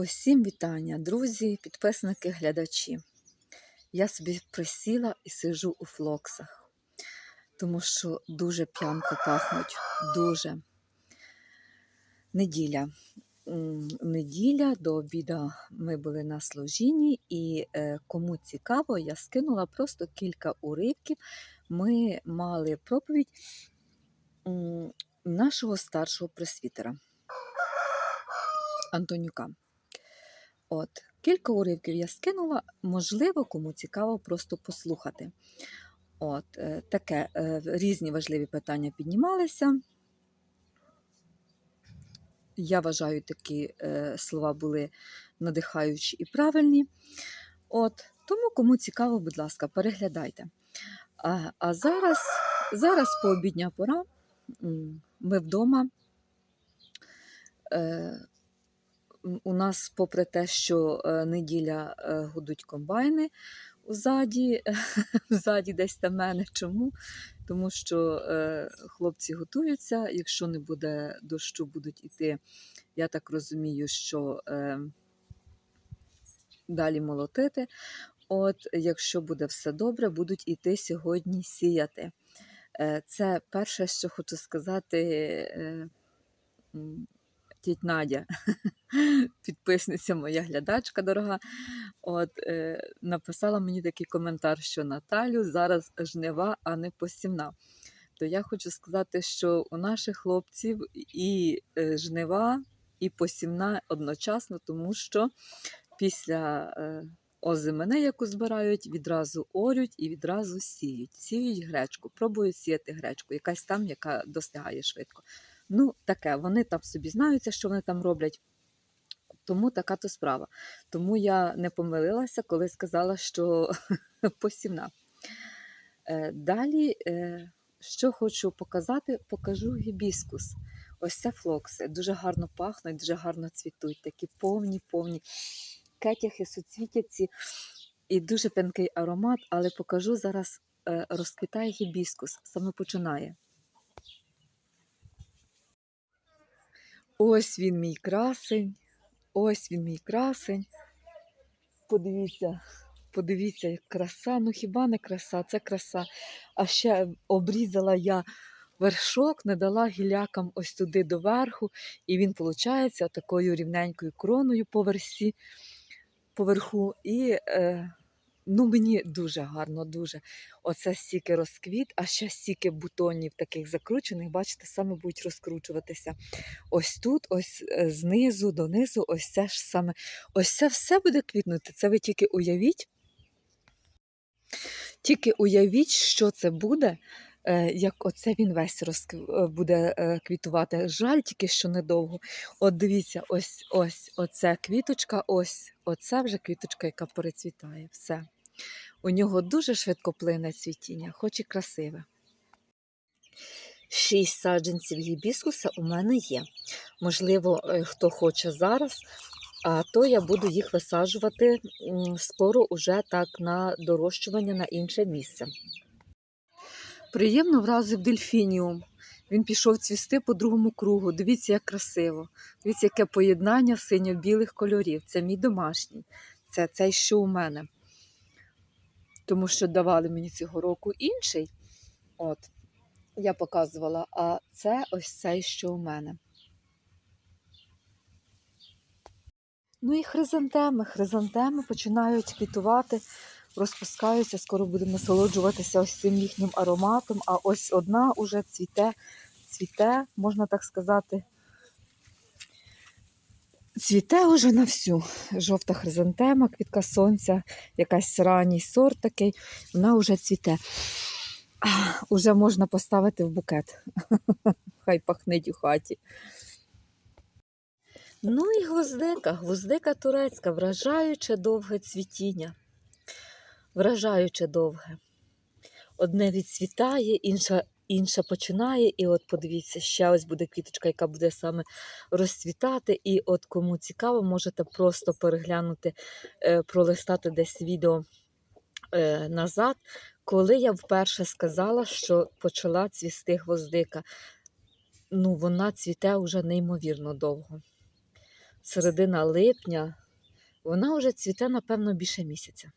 Усім вітання, друзі, підписники, глядачі. Я собі присіла і сижу у флоксах, тому що дуже п'янко пахнуть, дуже. Неділя. Неділя до обіду ми були на служінні, і е, кому цікаво, я скинула просто кілька уривків. Ми мали проповідь нашого старшого пресвітера Антонюка. От, кілька уривків я скинула, можливо, кому цікаво просто послухати. От, е, таке, е, різні важливі питання піднімалися. Я вважаю, такі е, слова були надихаючі і правильні. От, тому, кому цікаво, будь ласка, переглядайте. А, а зараз, зараз пообідня пора. Ми вдома. У нас, попри те, що е, неділя е, гудуть комбайни ззаді, ззаді десь там мене. Чому? Тому що е, хлопці готуються, якщо не буде дощу, будуть іти. Я так розумію, що далі молотити. От, якщо буде все добре, будуть іти сьогодні сіяти. Це перше, що хочу сказати. Тіть Надя, підписниця моя глядачка дорога, от, е, написала мені такий коментар, що Наталю зараз жнива, а не посівна. То я хочу сказати, що у наших хлопців і е, жнива, і посівна одночасно, тому що після е, озимини, яку збирають, відразу орють і відразу сіють. Сіють гречку, пробують сіяти гречку, якась там, яка достигає швидко. Ну, таке, вони там собі знаються, що вони там роблять. Тому така то справа. Тому я не помилилася, коли сказала, що посівна. Е, Далі, е, що хочу показати, покажу гібіскус. Ось це флокси. Дуже гарно пахнуть, дуже гарно цвітуть. Такі повні, повні кетяхи, суцвітяці і дуже п'янкий аромат, але покажу зараз е, розквітає гібіскус, саме починає. Ось він мій красень. Ось він мій красень. Подивіться, подивіться, як краса. Ну хіба не краса? Це краса. А ще обрізала я вершок, не дала гілякам ось туди доверху, і він, виходить, такою рівненькою кроною по версі, поверху. І е, ну, мені дуже гарно, дуже. Оце стільки розквіт, а ще стільки бутонів таких закручених, бачите, саме будуть розкручуватися. Ось тут, ось е, знизу донизу, ось це ж саме. Ось це все буде квітнути. Це ви тільки уявіть. Тільки уявіть, що це буде, е, як оце він весь розк... е, буде квітувати. Жаль, тільки що недовго. От дивіться, ось ось оце квіточка, ось оце вже квіточка, яка перецвітає. Все. У нього дуже швидко плине цвітіння, хоч і красиве. Шість саджанців гібіскуса у мене є. Можливо, е, хто хоче зараз, а то я буду їх висаджувати скоро уже так на дорощування на інше місце. Приємно вразив дельфініум. Він пішов цвісти по другому кругу. Дивіться, як красиво. Дивіться, яке поєднання синьо-білих кольорів. Це мій домашній. Це цей, що у мене. Тому що давали мені цього року інший. От, я показувала, а це ось цей, що у мене. Ну і хризантеми. Хризантеми починають квітувати, розпускаються, скоро будемо насолоджуватися ось цим їхнім ароматом. А ось одна уже цвіте, цвіте, можна так сказати. Цвіте уже на всю. Жовта хризантема, квітка сонця, якась ранній сорт такий, вона вже цвіте. А, Уже можна поставити в букет. Хай пахнить у хаті. Ну і гвоздика, гвоздика турецька, вражаюче довге цвітіння. Вражаюче довге. Одне відцвітає, інше, інше починає, і от подивіться, ще ось буде квіточка, яка буде саме розцвітати. І от кому цікаво, можете просто переглянути, е, пролистати десь відео е, назад, коли я вперше сказала, що почала цвісти гвоздика. Ну, вона цвіте вже неймовірно довго. середина липня. Вона вже цвіте, напевно, більше місяця.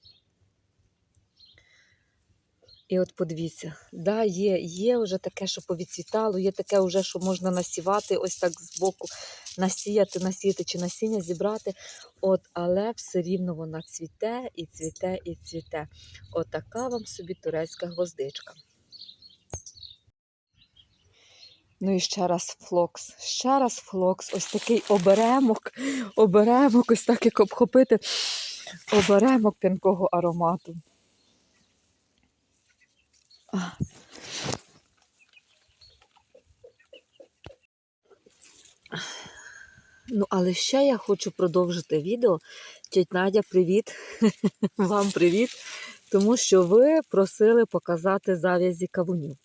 І от подивіться, да, є, є вже таке, що повідцвітало, є таке вже, що можна насівати, ось так збоку, насіяти, насіяти чи насіння зібрати. От, але все рівно вона цвіте і цвіте і цвіте. Отака вам собі турецька гвоздичка. Ну і ще раз флокс. Ще раз флокс. Ось такий оберемок, оберемок, ось так як обхопити оберемок п'янкого аромату. Ну, але ще я хочу продовжити відео. Тетя Надя, привіт. Вам привіт. Тому що ви просили показати зав'язі кавунів.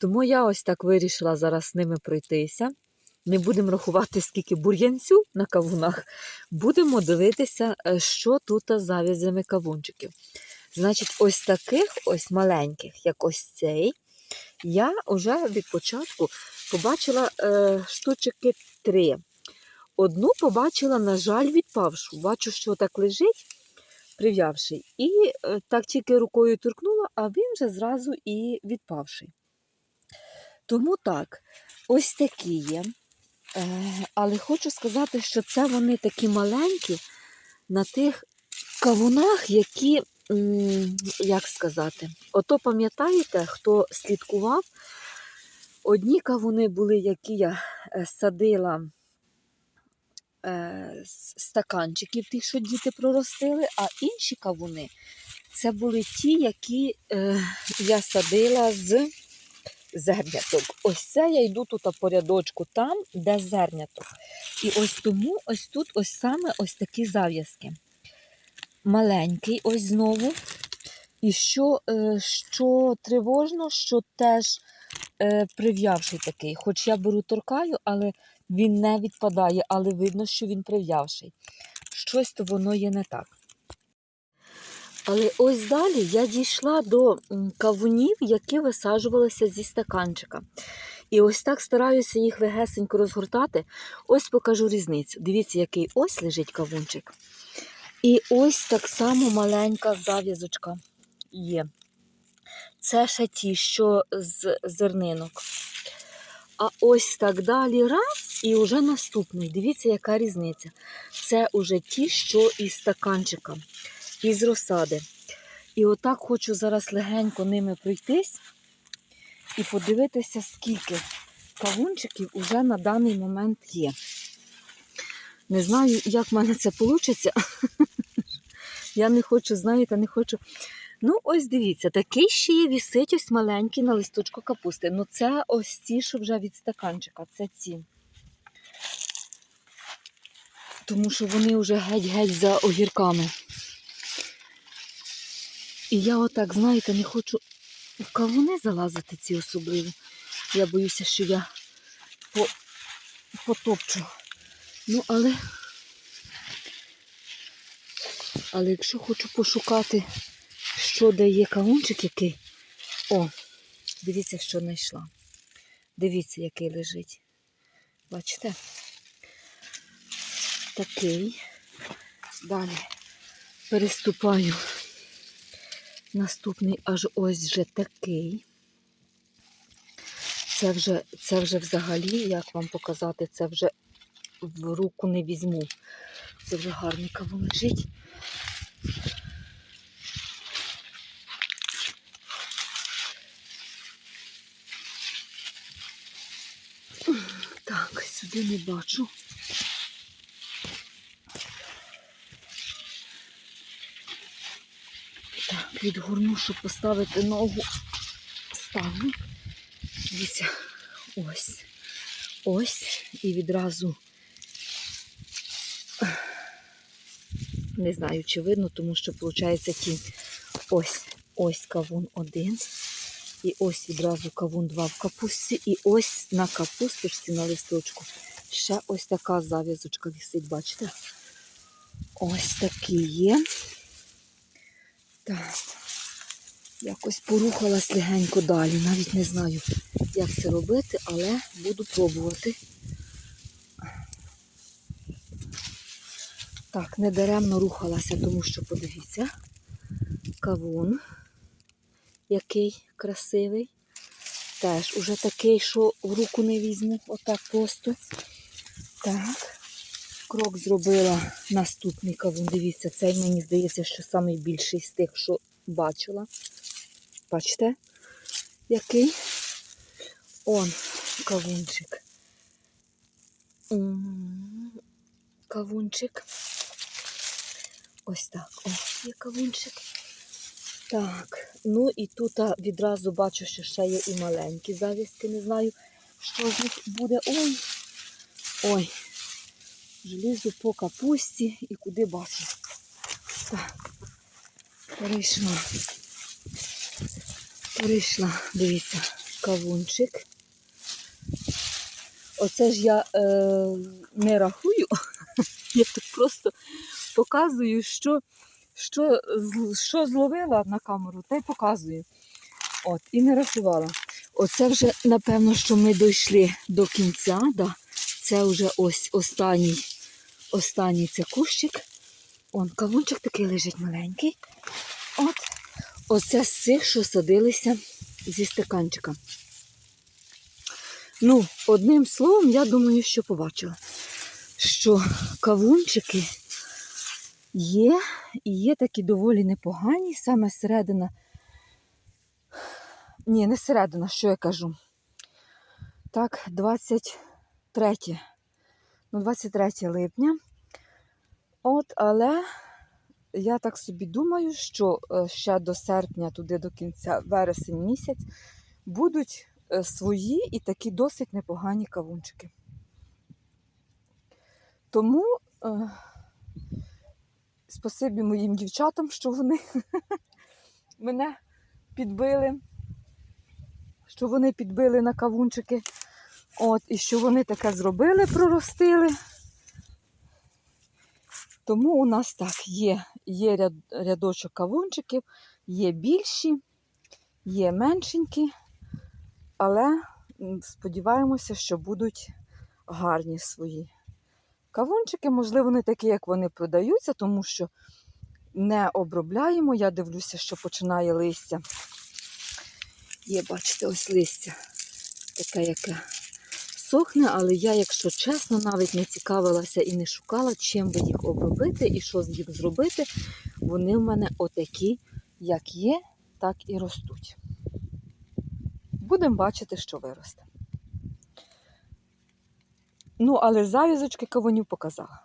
Тому я ось так вирішила зараз з ними пройтися. Не будемо рахувати, скільки бур'янцю на кавунах. Будемо дивитися, е, що тут з зав'язями кавунчиків. Значить, ось таких ось маленьких, як ось цей, я вже від початку побачила е, штучки три. Одну побачила, на жаль, відпавшу. Бачу, що так лежить, прив'явший. І е, так тільки рукою торкнула, а він вже зразу і відпавший. Тому так, ось такі є. Е, але хочу сказати, що це вони такі маленькі на тих кавунах, які, як сказати, ото пам'ятаєте, хто слідкував, одні кавуни були, які я е, садила е, з стаканчиків, тих, що діти проростили, а інші кавуни це були ті, які е, я садила з зерняток. Ось це я йду тут по рядочку там, де зерняток. І ось тому ось тут ось саме ось такі зав'язки. Маленький, ось знову. І що, е, що тривожно, що теж е, прив'явший такий. Хоч я беру торкаю, але він не відпадає, але видно, що він прив'явший. Щось то воно є не так. Але ось далі я дійшла до кавунів, які висаджувалися зі стаканчика. І ось так стараюся їх легесенько розгортати. Ось покажу різницю. Дивіться, який ось лежить кавунчик. І ось так само маленька зав'язочка є. Це ще ті, що з зернинок. А ось так далі раз і вже наступний. Дивіться, яка різниця. Це вже ті, що із стаканчика, із розсади. І отак хочу зараз легенько ними пройтись і подивитися, скільки кавунчиків уже на даний момент є. Не знаю, як в мене це вийде. Я не хочу, знаєте, не хочу. Ну, ось дивіться, такий ще є вісить ось маленький на листочку капусти. Ну, це ось ці, що вже від стаканчика, це ці. Тому що вони вже геть-геть за огірками. І я отак, знаєте, не хочу в кавуни залазити ці особливі. Я боюся, що я по... потопчу. Ну, але. Але якщо хочу пошукати, що де є кавунчик який. О, дивіться, що знайшла. Дивіться, який лежить. Бачите? Такий. Далі переступаю. Наступний аж ось вже такий. Це вже, це вже взагалі, як вам показати, це вже в руку не візьму. Це вже кавун лежить. Так, сюди не бачу. Так, відгорну, щоб поставити ногу. Ставлю. Дивіться, ось. Ось. І відразу не знаю, чи видно, тому що виходить тінь. Ось, ось кавун один. І ось відразу кавун два в капусті. І ось на капусточці на листочку ще ось така зав'язочка висить, бачите? Ось такі є. Так. Якось порухалась легенько далі. Навіть не знаю, як це робити, але буду пробувати. Так, не даремно рухалася, тому що подивіться, кавун, який красивий. Теж уже такий, що в руку не візьму, отак просто. Так. Крок зробила наступний кавун. Дивіться, цей мені здається, що найбільший з тих, що бачила. Бачите, який? Он кавунчик. Кавунчик. Ось так. Ось є кавунчик. Так, ну і тут відразу бачу, що ще є і маленькі завіски. Не знаю, що з них буде. Ой. Ой. Желізу по капусті і куди бачу. Так. Перейшла. Перейшла, дивіться, кавунчик. Оце ж я е, не рахую, я тут просто показую, що, що, що зловила на камеру, те й показую. От, і не рахувала. Оце вже, напевно, що ми дійшли до кінця. Да. Це вже ось останній, останній це кущик. Он кавунчик такий лежить маленький. От. Оце з цих, що садилися зі стаканчика. Ну, одним словом, я думаю, що побачила, що кавунчики є, і є такі доволі непогані, саме середина. Ні, не середина, що я кажу. Так, 23. Ну, 23 липня. От, але я так собі думаю, що е, ще до серпня, туди до кінця вересень місяць, будуть е, свої і такі досить непогані кавунчики. Тому е, спасибі моїм дівчатам, що вони мене підбили, що вони підбили на кавунчики. От, і що вони таке зробили, проростили. Тому у нас так є, є ряд, рядочок кавунчиків, є більші, є меншенькі, але сподіваємося, що будуть гарні свої. Кавунчики, можливо, не такі, як вони продаються, тому що не обробляємо. Я дивлюся, що починає листя. Є, бачите, ось листя таке, яке сохне, але я, якщо чесно, навіть не цікавилася і не шукала, чим би їх обробити і що з них зробити. Вони в мене отакі, як є, так і ростуть. Будемо бачити, що виросте. Ну, але завізочки кавунів показала.